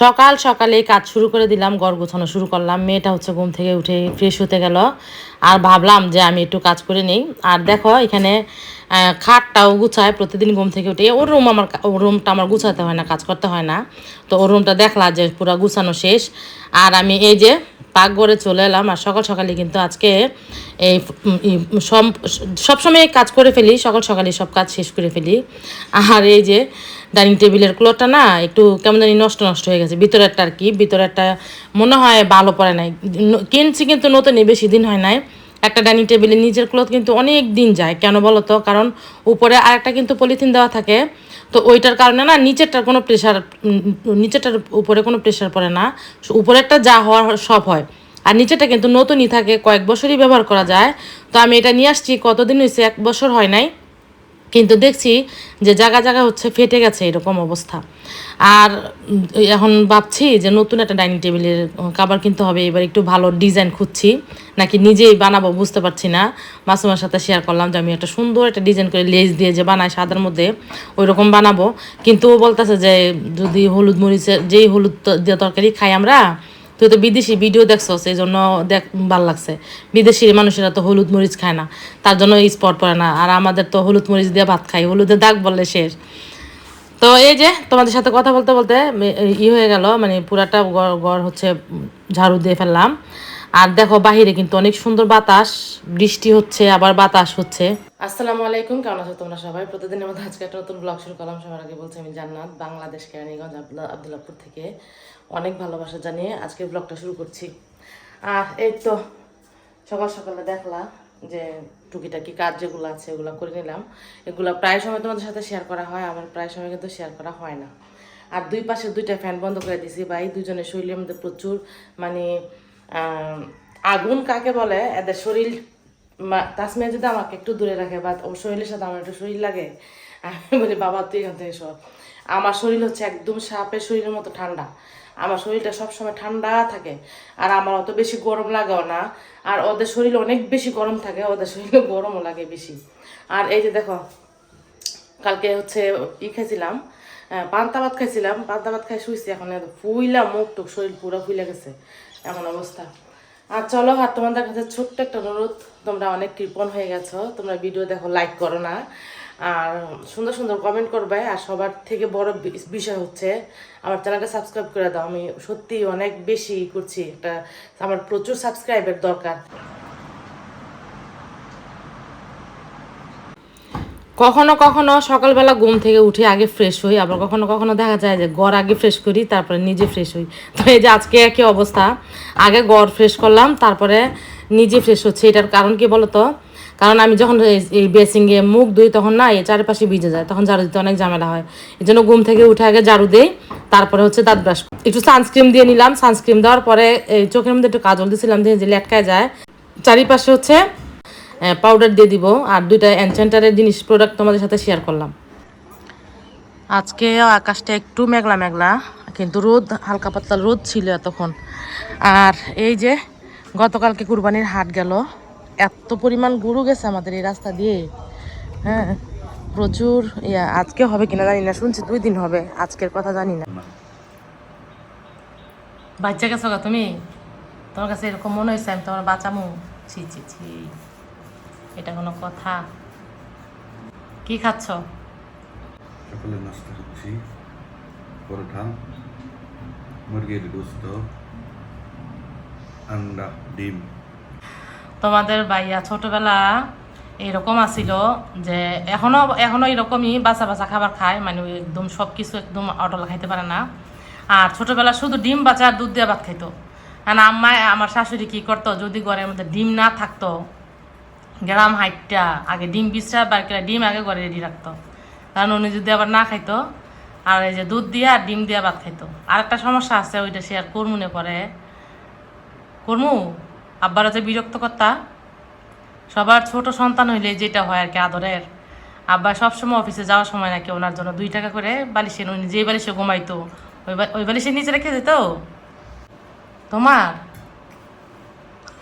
সকাল সকালে কাজ শুরু করে দিলাম, ঘর গোছানো শুরু করলাম। মেয়েটা হচ্ছে ঘুম থেকে উঠে ফ্রেশ হতে গেল। আর ভাবলাম যে আমি একটু কাজ করে নিই। আর দেখো, এখানে খাটটাও গুছায়, প্রতিদিন ঘুম থেকে উঠে। ওর রুম আমার ওর রুমটা আমার গুছাতে হয় না, কাজ করতে হয় না। তো ওর রুমটা দেখলা যে পুরো গুছানো শেষ। আর আমি এই যে পাকঘরে চলে এলাম, আর সকাল সকালে কিন্তু আজকে এই সবসময় কাজ করে ফেলি, সকাল সকালে সব কাজ শেষ করে ফেলি। আর এই যে ডাইনিং টেবিলের ক্লোথটা না একটু কেমন জানি নষ্ট নষ্ট হয়ে গেছে। ভিতরেরটা আর কি, ভিতরেরটা মনে হয় ভালো পড়ে নাই। কিনছি কিন্তু নতুনই, বেশি দিন হয় নাই। একটা ডাইনিং টেবিলের নিচের ক্লথ কিন্তু অনেক দিন যায়, কেন বলো তো? কারণ উপরে আরেকটা কিন্তু পলিথিন দেওয়া থাকে। তো ওইটার কারণে না নিচেরটার কোনো প্রেশার নিচেরটার উপরে কোনো প্রেশার পড়ে না। উপরেরটা যা হওয়ার সব হয়। আর নিচেটা কিন্তু নতুনই থাকে, কয়েক বছরই ব্যবহার করা যায়। তো আমি এটা নিয়ে আসছি, কতদিন হয়েছে এক বছর হয় নাই। কিন্তু দেখছি যে জায়গা জায়গা হচ্ছে ফেটে গেছে এরকম অবস্থা। আর এখন ভাবছি যে নতুন একটা ডাইনিং টেবিলের কাবার কিনতে হবে, এবার একটু ভালো ডিজাইন খুঁজছি। নাকি নিজেই বানাবো বুঝতে পারছি না। মাসুমার সাথে শেয়ার করলাম যে আমি একটা সুন্দর একটা ডিজাইন করে লেজ দিয়ে যে বানাই সাদার মধ্যে ওই রকম বানাবো। কিন্তু ও বলতেছে যে যদি হলুদ মরিচের, যেই হলুদ দিয়ে তরকারি খাই আমরা তুই তো বিদেশি ভিডিও দেখছ সেই জন্য দেখ, ভালো লাগছে। বিদেশি মানুষেরা তো হলুদ মরিচ খায় না, তার জন্য স্পট পড়ে না। আর আমাদের তো হলুদ মরিচ দিয়ে ভাত খাই, হলুদের দাগ বললে শেষ। তো এই যে, তোমাদের সাথে কথা বলতে বলতে ই হয়ে গেল মানে পুরাটা ঘর হচ্ছে ঝাড়ু দিয়ে ফেললাম। আর দেখো বাহিরে কিন্তু অনেক সুন্দর বাতাস, বৃষ্টি হচ্ছে, আবার বাতাস হচ্ছে। আসসালামু আলাইকুম, কেমন আছো তোমরা সবাই? প্রতিদিনের মধ্যে আজকে একটা নতুন ব্লগ শুরু করলাম, সবার আগে বলছি আমি জান্নাত, বাংলাদেশ কেরানীগঞ্জ আবদুল্লাপুর থেকে। অনেক ভালোবাসা জানিয়ে আজকে ব্লগটা শুরু করছি। আর এই তো সকাল সকালে দেখলা যে টুকিটাকি কাজ যেগুলো আছে ওগুলো করে নিলাম। এগুলো প্রায় সময় তোমাদের সাথে শেয়ার করা হয়, আমার প্রায় সময় কিন্তু শেয়ার করা হয় না। আর দুই পাশে দুইটা ফ্যান বন্ধ করে দিছি ভাই দুজনের শরীরের মধ্যে প্রচুর মানে আগুন কাকে বলে? এদের শরীর তাসমিয়া যদি আমাকে একটু দূরে রাখে বা ওর শরীরের সাথে আমার একটু শরীর লাগে, আমি বলি, বাবা, তুই এখান থেকে সব আমার শরীর হচ্ছে একদম সাপের শরীরের মতো ঠান্ডা। আমার শরীরটা সবসময় ঠান্ডা থাকে। আর আমার অত বেশি গরম লাগেও না। আর ওদের শরীর অনেক বেশি গরম থাকে, ওদের শরীরে গরমও লাগে বেশি। আর এই যে দেখো, কালকে হচ্ছে ই খাইছিলাম পান্তা ভাত খাইছিলাম। পান্তা ভাত খাই শুয়েছি এখন ফুইলা মুখ টুক শরীর পুরো ফুইলা গেছে, এমন অবস্থা। আর চলো, আর তোমাদের কাছে ছোট্ট একটা অনুরোধ, তোমরা অনেক কৃপণ হয়ে গেছো, তোমরা ভিডিও দেখো লাইক করো না। আর সুন্দর সুন্দর কমেন্ট করবে আর সবার থেকে বড় বিষয় হচ্ছে আমার চ্যানেলটা সাবস্ক্রাইব করে দাও। আমি সত্যি অনেক বেশি করছি। একটা আমার প্রচুর সাবস্ক্রাইবের দরকার। কখনো কখনো সকালবেলা ঘুম থেকে উঠে আগে ফ্রেশ হই, আবার কখনো কখনো দেখা যায় যে গড় আগে ফ্রেশ করি, তারপরে নিজে ফ্রেশ হই। তো এই যে আজকে একই অবস্থা। আগে গড় ফ্রেশ করলাম, তারপরে নিজে ফ্রেশ হচ্ছে। এটার কারণ কি বলতো? কারণ আমি যখন এই- বেসিংয়ে মুখ ধুই তখন না এই চারিপাশে ভিজে যায়, তখন ঝাড়ু দিতে অনেক ঝামেলা হয়। এই জন্য ঘুম থেকে উঠে আগে ঝাড়ু দেই, তারপরে হচ্ছে দাঁত ব্রাশ একটু সানস্ক্রিন দিয়ে নিলাম সানস্ক্রিন দেওয়ার পরে এই চোখের মধ্যে একটু কাজল দিয়েছিলাম দিয়ে যে লেটকায় যায়। চারিপাশে হচ্ছে পাউডার দিয়ে দিব আর দুইটা এনচেন্টারের জিনিস প্রোডাক্ট তোমাদের সাথে শেয়ার করলাম। আজকে আকাশটা একটু মেঘলা মেঘলা, কিন্তু রোদ, হালকা পাতলা রোদ ছিল এতক্ষণ। আর এই যে গতকালকে কুরবানির হাট গেল এত পরিমাণ গরু গেছে আমাদের এই রাস্তা দিয়ে। হ্যাঁ প্রচুর, ইয়া, আজকে হবে কিনা জানি না, শুনছি দুই দিন হবে, আজকের কথা জানি না। বাচ্চা গেছো গা তুমি? তোমার কাছে এরকম মনে হয়েছে, আমি তোমার বাঁচামু? ছি ছি ছি, এটা কোনো কথা। কি খাচ্ছ? সকালে নাস্তা করছি, পরোটা, মুরগির গোস্ত, আন্ডা, ডিম। তোমাদের ভাইয়া ছোটবেলা এরকম আছিল যে এখনও এখনও এরকমই বাসা বাসা খাবার খায় মানে একদম সব কিছু একদম অটলা খাইতে পারে না। আর ছোটবেলা শুধু ডিম বাচ্চা আর দুধ দিয়ে ভাত খাইতো। আর আম্মায় আমার শাশুড়ি কি করতো, যদি ঘরের মধ্যে ডিম না থাকতো, গ্রাম হাইটটা আগে ডিম বিছরা বার ডিম আগে ঘরে রেডি রাখতো। কারণ উনি যদি আবার না খাইতো, আর এই যে দুধ দিয়ে আর ডিম দিয়ে ভাত খাইতো। আর একটা সমস্যা আছে, ওইটা সে আর করমুনে পরে করমু? আব্বারা যে বিরক্ত কর্তা সবার ছোট সন্তান হইলে যেটা হয় আর কি আদরের। আব্বা সবসময় অফিসে যাওয়ার সময় নাকি ওনার জন্য দুই টাকা করে বালিশে উনি যে বালিশে ঘুমাইতো ওই ওই বালিশের নিচে রেখে দিত? তোমার?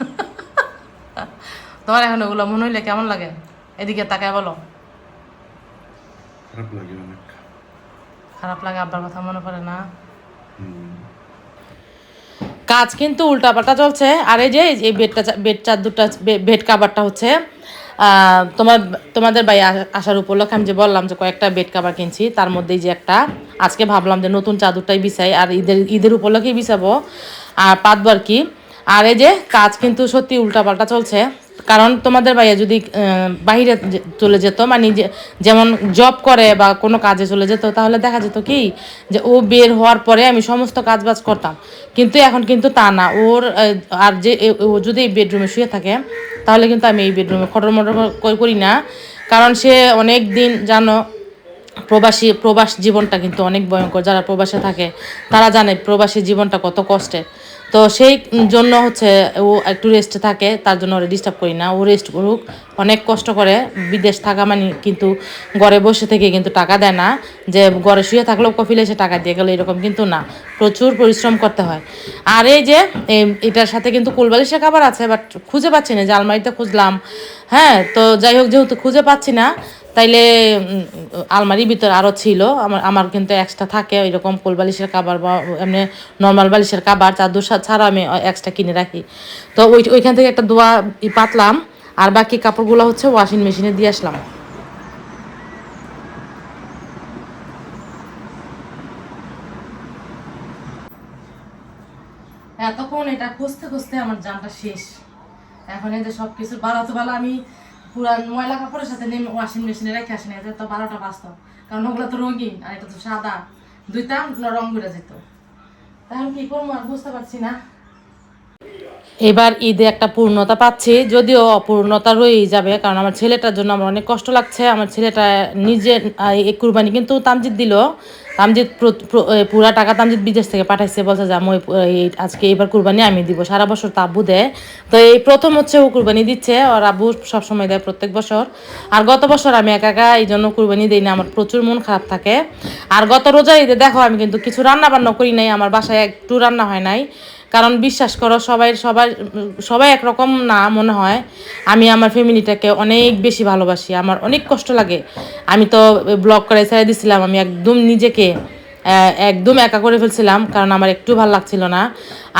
তোমার এখন ওগুলো মনে হইলে কেমন লাগে? এদিকে তাকায় বলো। খারাপ লাগে আব্বার কথা মনে পড়ে না? কাজ কিন্তু উল্টাপাল্টা চলছে। আর এই যে, এই বেডটা বেড চাদরটা বেড কাভারটা হচ্ছে তোমার, তোমাদের বাড়ি আসার উপলক্ষে আমি যে বললাম যে কয়েকটা বেড কাভার কিনছি, তার মধ্যেই যে একটা। আজকে ভাবলাম যে নতুন চাদরটাই বিছাই, আর ঈদের ঈদের উপলক্ষেই বিছাবো। আর পাতবো আর কি। আর এই যে কাজ কিন্তু সত্যি উল্টাপাল্টা চলছে। কারণ তোমাদের ভাইয়া যদি বাইরে চলে যেত মানে যেমন জব করে বা কোনো কাজে চলে যেত, তাহলে দেখা যেত কি যে ও বের হওয়ার পরে আমি সমস্ত কাজ বাজ করতাম। কিন্তু এখন কিন্তু তা না। ওর আর যে ও যদি এই বেডরুমে শুয়ে থাকে, তাহলে কিন্তু আমি এই বেডরুমে খটর মটর করি না। কারণ সে অনেক দিন জানো, প্রবাসী, প্রবাস জীবনটা কিন্তু অনেক ভয়ঙ্কর। যারা প্রবাসে থাকে, তারা জানে প্রবাসী জীবনটা কত কষ্টের। তো সেই জন্য হচ্ছে ও একটু রেস্টে থাকে, তার জন্য ওরা ডিস্টার্ব করি না। ও রেস্ট করুক, অনেক কষ্ট করে। বিদেশ থাকা মানে কিন্তু ঘরে বসে থেকে কিন্তু টাকা দেয় না। যে ঘরে শুয়ে থাকলেও কফিলে এসে টাকা দিয়ে গেলো, এরকম কিন্তু না। প্রচুর পরিশ্রম করতে হয়। আর এই যে এটার সাথে কিন্তু কোলবালিশের খাবার আছে বাট খুঁজে পাচ্ছি না। যে খুঁজলাম হ্যাঁ তো যাই হোক, যেহেতু খুঁজে পাচ্ছি না তাইলে আলমারির ভিতরে আরও ছিল। আমার আমার কিন্তু এক্সট্রা থাকে এরকম কোল বালিশের কাবার বা এমনি নর্মাল বালিশের কাবার, চাদর সা- ছাড়া আমি এক্সট্রা কিনে রাখি। তো ওই, ওইখান থেকে একটা দোয়া পাতলাম, আর বাকি কাপড়গুলো হচ্ছে ওয়াশিং মেশিনে দিয়ে আসলাম। এতক্ষণ এটা খুঁজতে খুঁজতে আমার জানটা শেষ। এখন এই যে সব কিছু বাড়াতে বেলা আমি পুরা ময়লা কাপড়ের সাথে নেমে ওয়াশিং মেশিনে রেখে আসি না এতে তো বারোটা বাঁচত কারণ ওগুলো তো রঙিন, আর এটা তো সাদা। দুইটা রং ঘুরে যেত। এখন কি করব আর বুঝতে পারছি না। এবার ঈদে একটা পূর্ণতা পাচ্ছি, যদিও অপূর্ণতা রয়েই যাবে, কারণ আমার ছেলেটার জন্য আমার অনেক কষ্ট লাগছে। আমার ছেলেটা নিজে এই কুরবানি কিন্তু তামজিৎ দিল। তামজিৎ প্র- টাকা তামজিৎ বিদেশ থেকে পাঠাইছে, বলছে যে আমি আজকে এবার কুরবানি আমি দিব। সারা বছর তো আব্বু দেয়। তো এই প্রথম হচ্ছে ও কুরবানি দিচ্ছে আর আব্বু সবসময় দেয় প্রত্যেক বছর। আর গত বছর আমি একা একা এই জন্য কুরবানি দিই না, আমার প্রচুর মন খারাপ থাকে। আর গত রোজা ঈদে দেখো, আমি কিন্তু কিছু রান্না বান্না করি নাই, আমার বাসায় একটু রান্না হয় নাই। কারণ বিশ্বাস করো, সবাই সবাই সবাই একরকম না মনে হয়। আমি আমার ফ্যামিলিটাকে অনেক বেশি ভালোবাসি, আমার অনেক কষ্ট লাগে। আমি তো ব্লগ করে ছেড়ে দিছিলাম, আমি একদম নিজেকে একদম একা করে ফেলছিলাম, কারণ আমার একটু ভালো লাগছিল না।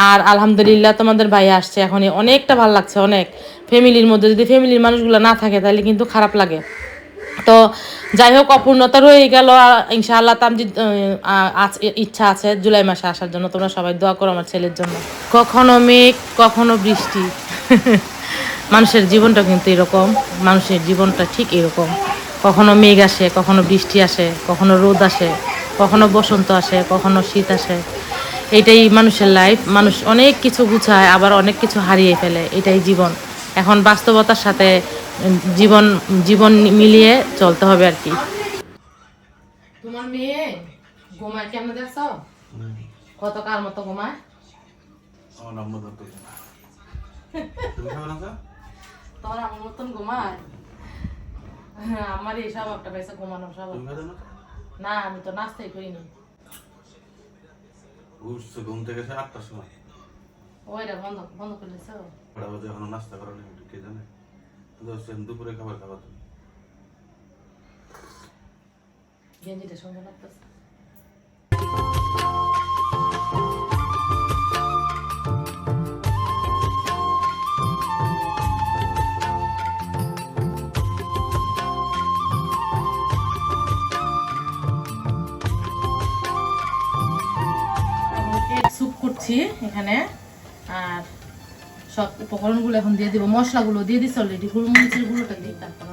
আর আলহামদুলিল্লাহ তোমাদের ভাই আসছে এখন অনেকটা ভালো লাগছে, অনেক। ফ্যামিলির মধ্যে যদি ফ্যামিলির মানুষগুলো না থাকে, তাহলে কিন্তু খারাপ লাগে। তো যাই হোক, অপূর্ণতা রয়ে গেল। ইনশাআল্লাহ আজ ইচ্ছা আছে জুলাই মাসে আসার জন্য। তোমরা সবাই দোয়া করো আমার ছেলের জন্য। কখনো মেঘ, কখনো বৃষ্টি। মানুষের জীবনটা কিন্তু এরকম। মানুষের জীবনটা ঠিক এরকম। কখনো মেঘ আসে, কখনো বৃষ্টি আসে, কখনো রোদ আসে, কখনো বসন্ত আসে, কখনো শীত আসে। এটাই মানুষের লাইফ মানুষ অনেক কিছু গুছায়, আবার অনেক কিছু হারিয়ে ফেলে। এটাই জীবন। এখন বাস্তবতার সাথে জীবন জীবন মিলিয়ে চলতে হবে আর কি। তোমার মেয়ে ঘুমায় কেমন দেখছ? কত কার মতো ঘুমায়? আমার না তোমার মতন ঘুমায়? হ্যাঁ, আমার এই স্বভাবটা পেয়েছে ঘুমানো স্বভাব না না আমি তো নাস্তাই করিনি। উঠছে ঘুম থেকে সে আটটার সময়। ওইটা বন্ধ বন্ধ করে নাস্তা করা নেই কে জানে? দুপুরে খাবার খাবার তুমি গেঞ্জিটা সুন্দর লাগতেছে করছি এখানে? উপকরণগুলো এখন দিয়ে দিব, মশলাগুলো দিয়ে দিচ্ছি অলরেডি গুঁড়োমরিচের গুঁড়োটা দিই তারপর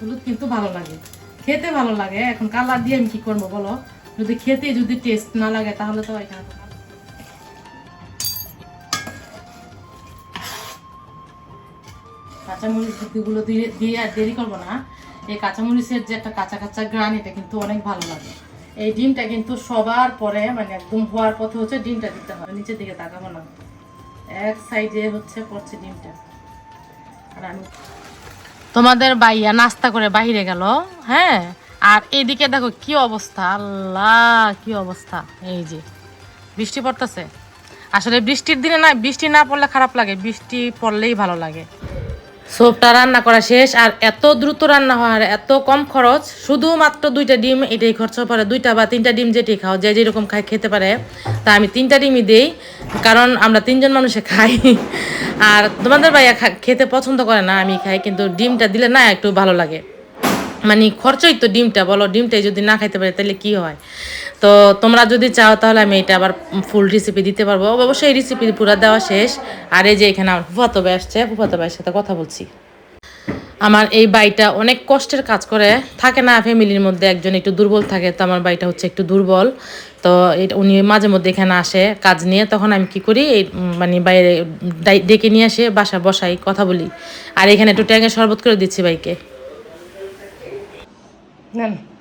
হলুদ কিন্তু ভালো লাগে। খেতে ভালো লাগে, এখন কালার দিয়ে আমি কি করব বলো? যদি খেতে যদি টেস্ট না লাগে, তাহলে তো এখানে দিয়ে আর দেরি করব না। এই কাঁচামরিচের যে একটা কাঁচা কাঁচা গ্রান এটা কিন্তু অনেক ভালো লাগে। এই ডিমটা কিন্তু সবার পরে মানে একদম হওয়ার পথে হচ্ছে ডিমটা দিতে হবে নিচের দিকে তাকাবো না। এক সাইডে হচ্ছে ডিমটা। আর আমি তোমাদের বাইয়া নাস্তা করে বাইরে গেল হ্যাঁ? আর এইদিকে দেখো কি অবস্থা, আল্লাহ, কি অবস্থা। এই যে, বৃষ্টি পড়তেছে। আসলে বৃষ্টির দিনে না, বৃষ্টি না পড়লে খারাপ লাগে, বৃষ্টি পড়লেই ভালো লাগে। সোপটা রান্না করা শেষ, আর এত দ্রুত রান্না হয় আর এত কম খরচ, শুধুমাত্র দুইটা ডিম, এটাই খরচ পড়ে দুইটা বা তিনটা ডিম যেটি খাও, যে যেরকম খাই খেতে পারে, তা আমি তিনটা ডিমই দিই, কারণ আমরা তিনজন মানুষে খাই। আর তোমাদের ভাইয়া খেতে পছন্দ করে না, আমি খাই, কিন্তু ডিমটা দিলে না একটু ভালো লাগে। মানে খরচই তো ডিমটা, বলো, ডিমটাই যদি না খাইতে পারে, তাহলে কি হয়? তো তোমরা যদি চাও তাহলে আমি এটা আবার ফুল রেসিপি দিতে পারব। অবশ্যই এই রেসিপি পুরো দেওয়া শেষ। আর এই যে এখানে আমার ফুফাতো ভাই আসছে, ফুফাতো ভাইয়ের সাথে কথা বলছি। আমার এই বাইটা অনেক কষ্টের কাজ করে। থাকে না ফ্যামিলির মধ্যে একজন একটু দুর্বল থাকে, তো আমার বাইটা হচ্ছে একটু দুর্বল। তো এটা উনি মাঝে মধ্যে এখানে আসে কাজ নিয়ে, তখন আমি কি করি, এই মানে বাইরে ডেকে নিয়ে আসে বাসা বসাই, কথা বলি। আর এখানে একটু ট্যাঙের শরবত করে দিচ্ছি বাইকে জামুল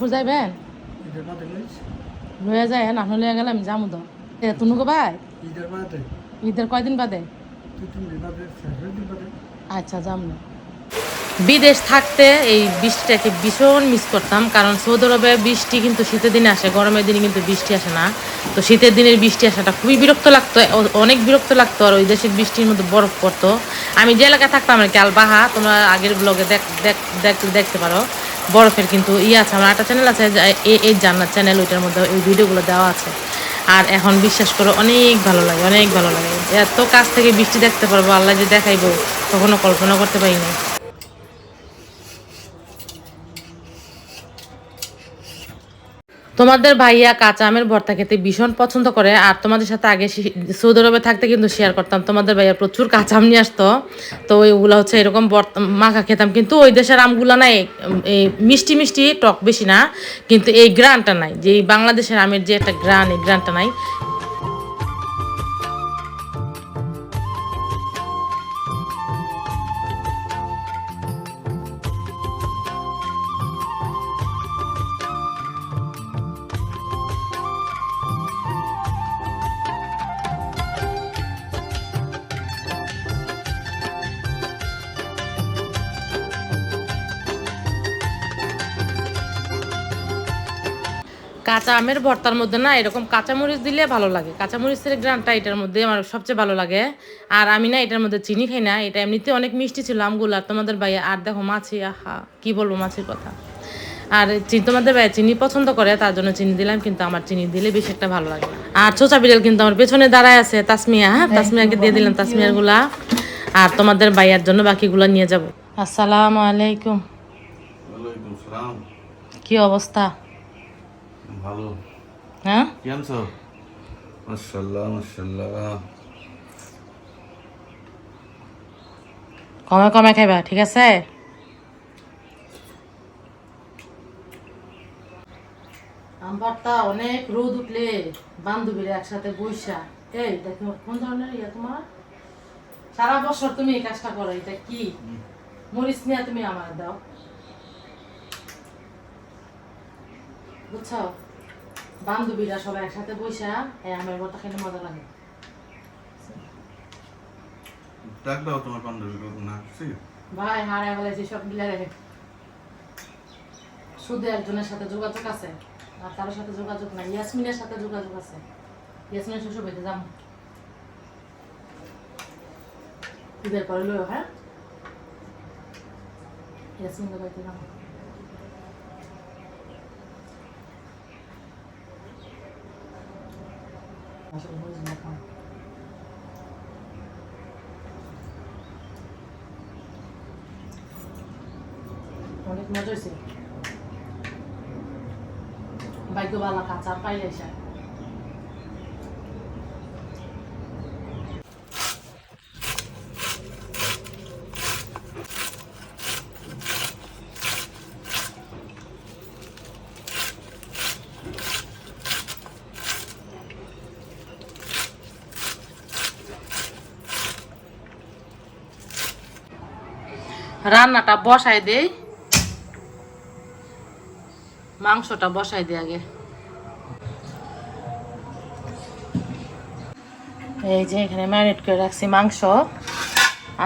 ফুল যাইবেন? লয়ে যায় না লয়ে গেলাম জামু তো। এ তুনুকো ভাই? ঈদের কয়দিন বাদে? আচ্ছা না বিদেশ থাকতে এই বৃষ্টিটাকে ভীষণ মিস করতাম, কারণ সৌদি আরবে বৃষ্টি কিন্তু শীতের দিনে আসে, গরমের দিনে কিন্তু বৃষ্টি আসে না। তো শীতের দিনের বৃষ্টি আসাটা খুবই বিরক্ত লাগতো অনেক বিরক্ত লাগতো, আর ওই দেশের বৃষ্টির মধ্যে বরফ পড়তো। আমি যে এলাকায় থাকতাম আর কি, আলবাহা, তোমরা আগের ব্লগে দেখ দেখ, দেখ- দেখতে পারো। বরফের কিন্তু ইয়ে আছে, আমার একটা চ্যানেল আছে এই জান্নাত চ্যানেল ওইটার মধ্যে ওই ভিডিওগুলো দেওয়া আছে। আর এখন বিশ্বাস করো, অনেক ভালো লাগে, অনেক ভালো লাগে। এত কাছ থেকে বৃষ্টি দেখতে পারব, আল্লাহ যে দেখাইবো, কখনো কল্পনা করতে পারি না তোমাদের ভাইয়া কাঁচা আমের ভর্তা খেতে ভীষণ পছন্দ করে, আর তোমাদের সাথে আগে সৌদি আরবে থাকতে কিন্তু শেয়ার করতাম। তোমাদের ভাইয়া প্রচুর কাঁচা আম নিয়ে আসতো। তো ওইগুলো হচ্ছে এরকম মাখা খেতাম। কিন্তু ওই দেশের আমগুলো নাই, এই মিষ্টি মিষ্টি টক বেশি না। কিন্তু এই গ্রানটা নাই যে বাংলাদেশের আমের যে একটা গ্রান, এই গ্রানটা নাই। কাঁচা আমের ভর্তার মধ্যে না এরকম কাঁচামরিচ দিলে ভালো লাগে। কাঁচামরিচের গ্রানটা এটার মধ্যে আমার সবচেয়ে ভালো লাগে। আর আমি না এটার মধ্যে চিনি খাই না এটা এমনিতে অনেক মিষ্টি ছিল আমগুলো। আর তোমাদের ভাইয়া আর দেখো মাছি আহা কি বলব মাছের কথা। আর তোমাদের ভাইয়া চিনি পছন্দ করে তার জন্য চিনি দিলাম কিন্তু আমার চিনি দিলে বেশি একটা ভালো লাগে আর চোচা বিড়াল কিন্তু আমার পেছনে দাঁড়ায় আছে তাসমিয়া হ্যাঁ? তাসমিয়াকে দিয়ে দিলাম তাসমিয়ারগুলা আর তোমাদের ভাইয়ার জন্য বাকিগুলো নিয়ে যাব। আসসালামু আলাইকুম। কি অবস্থা? ভালো। হ্যাঁ? কমে কমে খাইবা ঠিক আছে? আমবারটা অনেক রোদ উঠলে বান্ধবীরা একসাথে বৈশা এই দেখো কোন ধরনের ইয়া তোমার? সারা বছর তুমি এই কাজটা করো এটা কি? নিয়ে তুমি আমার দাও। বুঝছ? বান্ধবীরা সবাই একসাথে বৈশা এই আমের বটা খেলে মজা লাগে। ডাক দাও তোমার বান্ধবী না ভাই ফেলেছি সব মিলে রেখে। শুধু একজনের সাথে যোগাযোগ আছে আর কারোর সাথে যোগাযোগ নাই। ইয়াসমিনের সাথে যোগাযোগ আছে। ইয়াসমিনের শ্বশুর বাড়িতে যাম। ঈদের পরে লইও হ্যাঁ? ইয়াসমিনের বাড়িতে যাম আসলে বুঝি না কেমন। অনেক মজা হয়েছে ভাগ্যবালা কাঁচা পাইলে রান্নাটা বসাই দেই। মাংসটা বসাই দিই আগে। এই যে এখানে ম্যারিনেট করে রাখছি মাংস।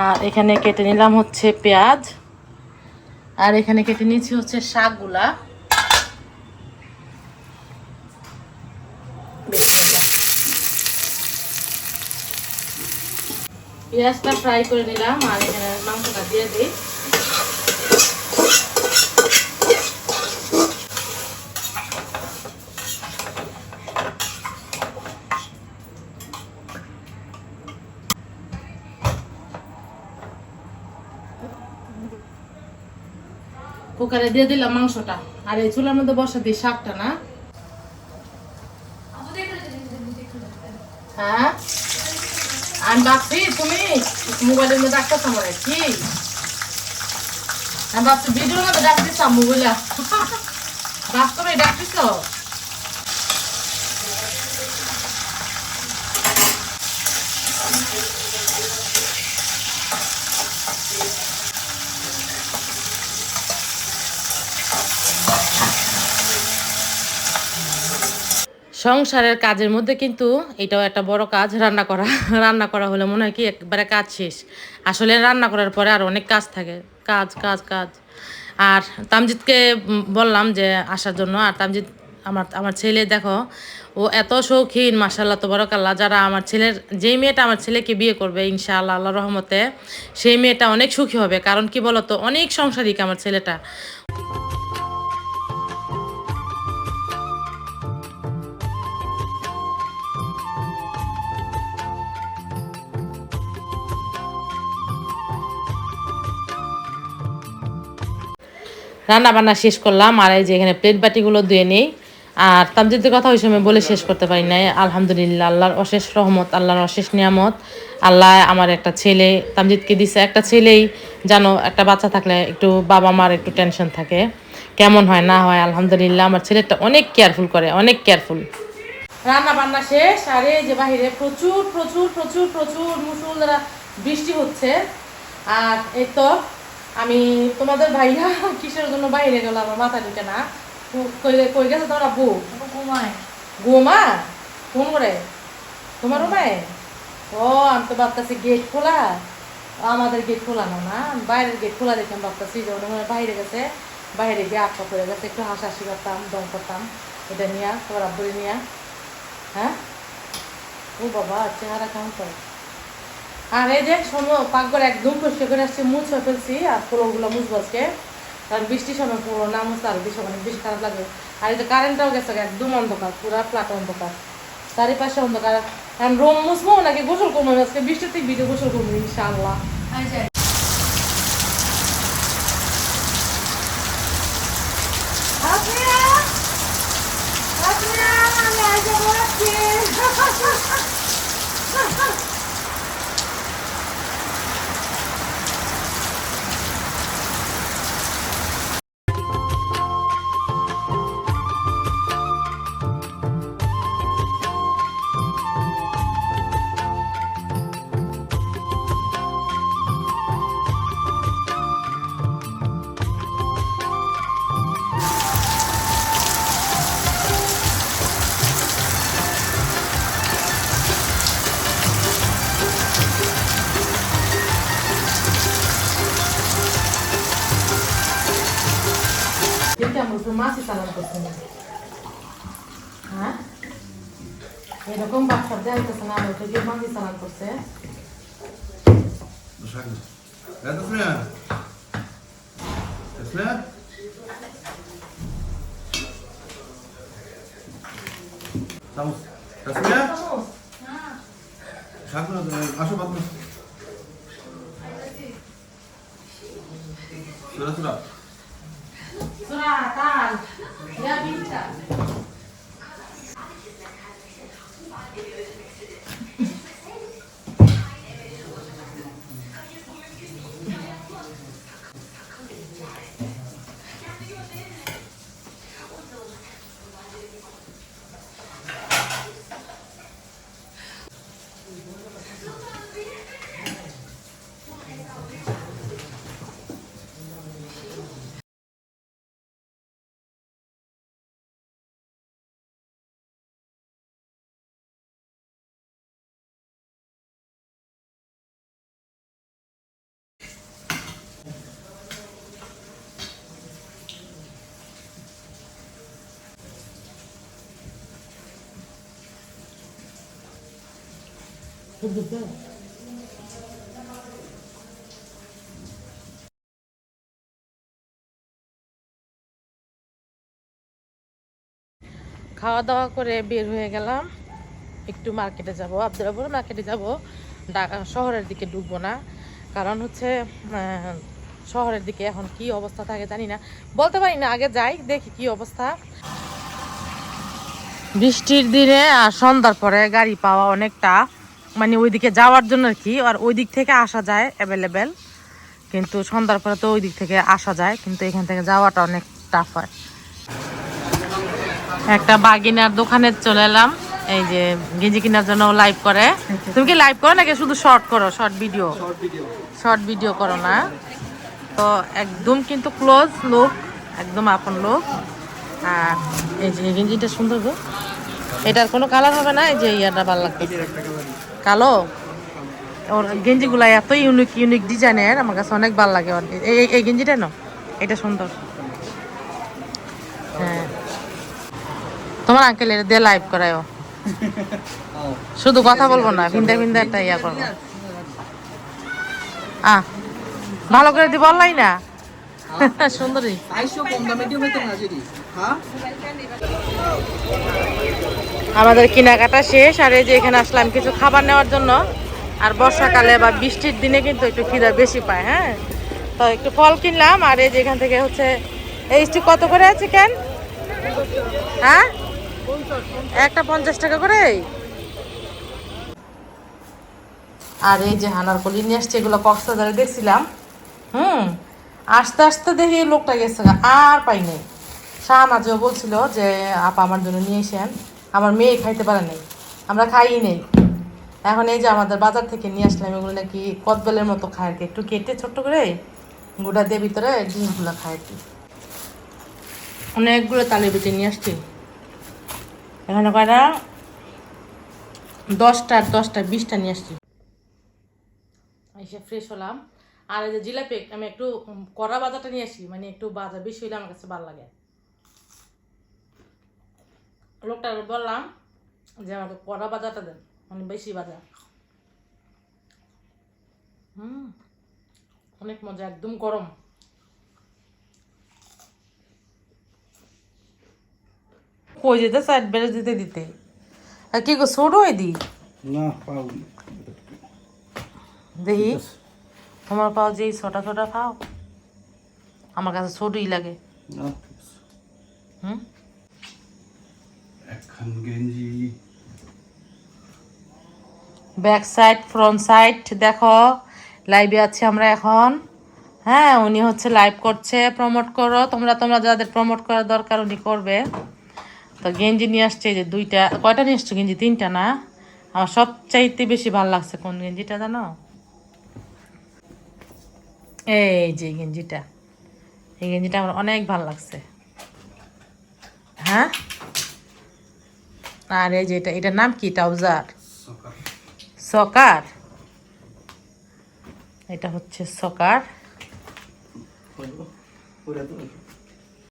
আর এখানে কেটে নিলাম হচ্ছে পেঁয়াজ। আর এখানে কেটে নিয়েছি হচ্ছে শাকগুলা। পেঁয়াজটা ফ্রাই করে নিলাম আর এখানে মাংসটা দিয়ে দিই। কুকারে দিয়ে দিলাম মাংসটা। আর এই চুলার মধ্যে বসা দিই শাকটা না। হ্যাঁ? আমি ভাবছি, তুমি মোবাইলের মধ্যে ডাক্তার মনে কি? আমি ভাবছি ভিডিওর মধ্যে ডাক্তার মোবাইল বাস্তবে ডাকতেছ? সংসারের কাজের মধ্যে কিন্তু এটাও একটা বড় কাজ, রান্না করা। রান্না করা হলে মনে হয় কি একবারে কাজ শেষ। আসলে রান্না করার পরে আর অনেক কাজ থাকে। কাজ কাজ কাজ। আর তামজিৎকে বললাম যে আসার জন্য, আর তামজিৎ আমার আমার ছেলে দেখো, ও এত শৌখিন মাসাল্লাহ তবরকাল্লাহ। যারা আমার ছেলের, যেই মেয়েটা আমার ছেলেকে বিয়ে করবে, ইনশাআল্লাহ আল্লাহ রহমতে, সেই মেয়েটা অনেক সুখী হবে। কারণ কি বলতো? অনেক সংসারিক আমার ছেলেটা। রান্না বান্না শেষ করলাম, আর এই যে এখানে প্লেট বাটিগুলো ধুয়ে নেই। আর তামজিদের কথা ওই সময় বলে শেষ করতে পারি নাই। আলহামদুলিল্লাহ, আল্লাহর অশেষ রহমত, আল্লাহর অশেষ নিয়ামত। আল্লাহ আমার একটা ছেলে, তামজিদকে দিছে একটা ছেলেই জানো একটা বাচ্চা থাকলে একটু বাবা মার একটু টেনশন থাকে। কেমন হয়, না হয়, আলহামদুলিল্লাহ, আমার ছেলেটা অনেক কেয়ারফুল করে, অনেক কেয়ারফুল রান্না বান্না শেষ, আর এই যে বাহিরে প্রচুর প্রচুর প্রচুর প্রচুর মুসুলধারা বৃষ্টি হচ্ছে। আর এই তো আমি তোমাদের ভাইয়া কিসের জন্য বাইরে গেল আমার মাথা ঢুকে না। কই- গেছে তোমার আব্বু? ঘুমায়। গোমা ফোন করে? তোমার রুমে ও আমি তো ভাবতেছি গেট খোলা। আমাদের গেট খোলা না। না বাইরের গেট খোলা দেখে আমি ভাবতেছি যে ওটা মনে বাইরে গেছে। বাইরে গিয়ে আটকা পড়ে গেছে। একটু হাসাহাসি করতাম দম করতাম। এটা নিয়ে তোমার আব্বুরে নিয়ে। হ্যাঁ? ও বাবা চেহারা কেমন করে আর এই যে সময় পাকঘর একদম পরিষ্কার করে আসছে, মুছে ফেলছি, আর পোলোগুলো মুছবো আজকে। কারণ বৃষ্টির সময় পুরো না মুছতে আরও বেশি অনেক বেশি খারাপ লাগবে। আর এই যে কারেন্টটাও গেছে একদম অন্ধকার, পুরা ফ্ল্যাট অন্ধকার। চারিপাশে অন্ধকার। এখন রুম মুছবো নাকি গোসল করব? আজকে বৃষ্টির থেকে ভিডিও গোসল করব, ইনশাআল্লাহ। আচ্ছা দেখতে আমরা মাছই চালান করছি না হ্যাঁ এরকম বাচ্চা দেওয়া হইতেছে না ওটা কি মাছই চালান করছে. So, das da. সুরা তাল ইয়া বিনটা খাওয়া দাওয়া করে বের হয়ে গেলাম। একটু মার্কেটে যাব। আবদুরাপুর মার্কেটে যাব। শহরের দিকে ঢুকবো না। কারণ হচ্ছে শহরের দিকে এখন কি অবস্থা থাকে জানি না। বলতে পারি না, আগে যাই, দেখি কি অবস্থা। বৃষ্টির দিনে আর সন্ধ্যার পরে গাড়ি পাওয়া অনেকটা মানে ওইদিকে যাওয়ার জন্য আর কি, আর ওই দিক থেকে আসা যায় অ্যাভেলেবেল কিন্তু সন্ধ্যার পরে তো ওই দিক থেকে আসা যায়, কিন্তু এখান থেকে যাওয়াটা অনেক টাফ হয়। একটা বাগিনার দোকানে চলে এলাম, এই যে গেঞ্জি কেনার জন্য লাইভ করে। তুমি কি লাইভ করো নাকি শুধু শর্ট করো শর্ট ভিডিও শর্ট ভিডিও করো না। তো একদম কিন্তু ক্লোজ লোক একদম আপন লোক আর এই যে গেঞ্জিটা সুন্দর গো। এটার কোনো কালার হবে না, এই যে ইয়াটা ভালো লাগবে কালো। ওর গেঞ্জিগুলা এত ইউনিক ইউনিক ডিজাইনের আমার কাছে অনেক ভালো লাগে ওর। এই এই- গেঞ্জিটা না এটা সুন্দর। হ্যাঁ। তোমার আঙ্কেল এটা দিয়ে লাইভ করায়। শুধু কথা বলব না ভিন্দা ভিন্দা একটা ইয়া করব। আহ ভালো করে দিব অনলাই না সুন্দরী। আইসো কম দামে দিও হইতো না যদি। হ্যাঁ? আমাদের কেনাকাটা শেষ, আর এই যে এখানে আসলাম কিছু খাবার নেওয়ার জন্য। আর বর্ষাকালে বা বৃষ্টির দিনে কিন্তু একটু খিদা বেশি পায় হ্যাঁ? তো একটু ফল কিনলাম, আর এই যে এখান থেকে হচ্ছে, এই স্টিক কত করে আছে, কেন? হ্যাঁ? একটা পঞ্চাশ টাকা করে আর এই যে হানার কলি নিয়ে আসছে, এগুলো কক্সবাজারে দেখছিলাম। হুম, আস্তে আস্তে দেখি লোকটা গেছে আর পাইনি শাহনাজও বলছিল যে, আপা আমার জন্য নিয়ে এসেন আমার মেয়ে খাইতে পারে নাই। আমরা খাই নেই। এখন এই যে আমাদের বাজার থেকে নিয়ে আসলাম, এগুলো নাকি কদবেলের মতো খায় আর কি। একটু কেটে ছোট্ট করে গোটা দিয়ে ভিতরে ডিমগুলো খায় আর কি। অনেকগুলো তালের বিটে নিয়ে আসছি। এখানে কয়টা? দশটা দশটা, বিশটা নিয়ে আসছি। এসে ফ্রেশ হলাম। আর এই যে জিলাপি, আমি একটু কড়া বাজারটা নিয়ে আসি মানে একটু বাজার বেশি হইলে আমার কাছে ভালো লাগে। লোকটা বললাম যে আমাকে কড়া বাজারটা দেন মানে বেশি বাজার। হুম অনেক মজা একদম গরম। কই যেতে সাইড বেড়ে দিতে দিতে। আর কি গো ছোট হয়ে দি না পাও দেখি। তোমার পাও যে ছোটা ছোটা পাও? আমার কাছে ছোটই লাগে। না হুম? ব্যাক সাইড ফ্রন্ট সাইড দেখো লাইভে আছি আমরা এখন। হ্যাঁ উনি হচ্ছে লাইভ করছে প্রমোট করো। তোমরা তোমরা যাদের প্রমোট করার দরকার উনি করবে। তো গেঞ্জি নিয়ে আসছে যে দুইটা, কয়টা নিয়ে আসছো গেঞ্জি? তিনটা না? আমার সবচাইতে বেশি ভালো লাগছে কোন গেঞ্জিটা জানো? এই যে গেঞ্জিটা। এই গেঞ্জিটা আমার অনেক ভালো লাগছে। হ্যাঁ? আর এই যে এটা এটার নাম কি? ট্রাউজার। সকার। এটা হচ্ছে সকার।